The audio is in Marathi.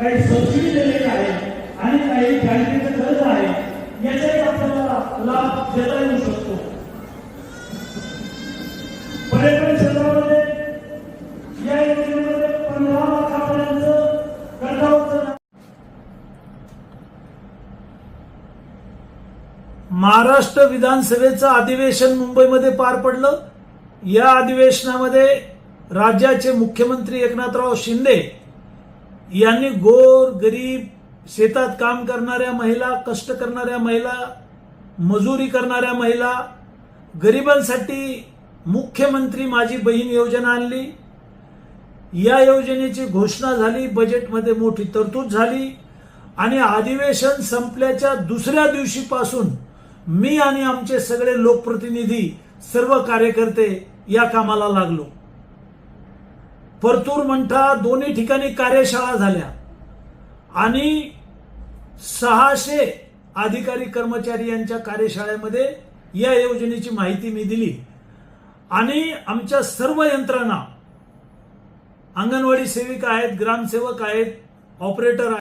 काही सबसिडी दिलेली आहे आणि काही बँकेचं कर्ज आहे याचाही आपल्याला लाभ देता येऊ शकतो. पर्यटन क्षेत्रामध्ये या योजनेमध्ये पंधरा लाखापर्यंत कर्जावरचं महाराष्ट्र विधानसभेचं अधिवेशन मुंबईमध्ये पार पडलं. या अधिवेशनामध्ये राज्याचे मुख्यमंत्री एकनाथराव शिंदे यांनी गोर गरीब शेतात काम करणाऱ्या महिला कष्ट करणाऱ्या महिला मजुरी करणाऱ्या महिला गरिबांसाठी मुख्यमंत्री माझी बहीण योजना आणली. या योजनेची घोषणा झाली बजेटमध्ये मोठी तरतूद झाली आणि अधिवेशन संपल्याच्या दुसऱ्या दिवशीपासून मी आणि आमचे सगळे लोकप्रतिनिधी सर्व कार्यकर्ते या कामाला लागलो. परतूर मंठा दोन्ही ठिकाणी कार्यशाळा झाल्या. आणि सहाशे अधिकारी कर्मचारी यांच्या कार्यशाळेमध्ये या योजनेची माहिती मी दिली. आणि आमच्या सर्व यंत्रणा अंगणवाडी सेविका आहेत ग्रामसेवक आहेत ऑपरेटर आहेत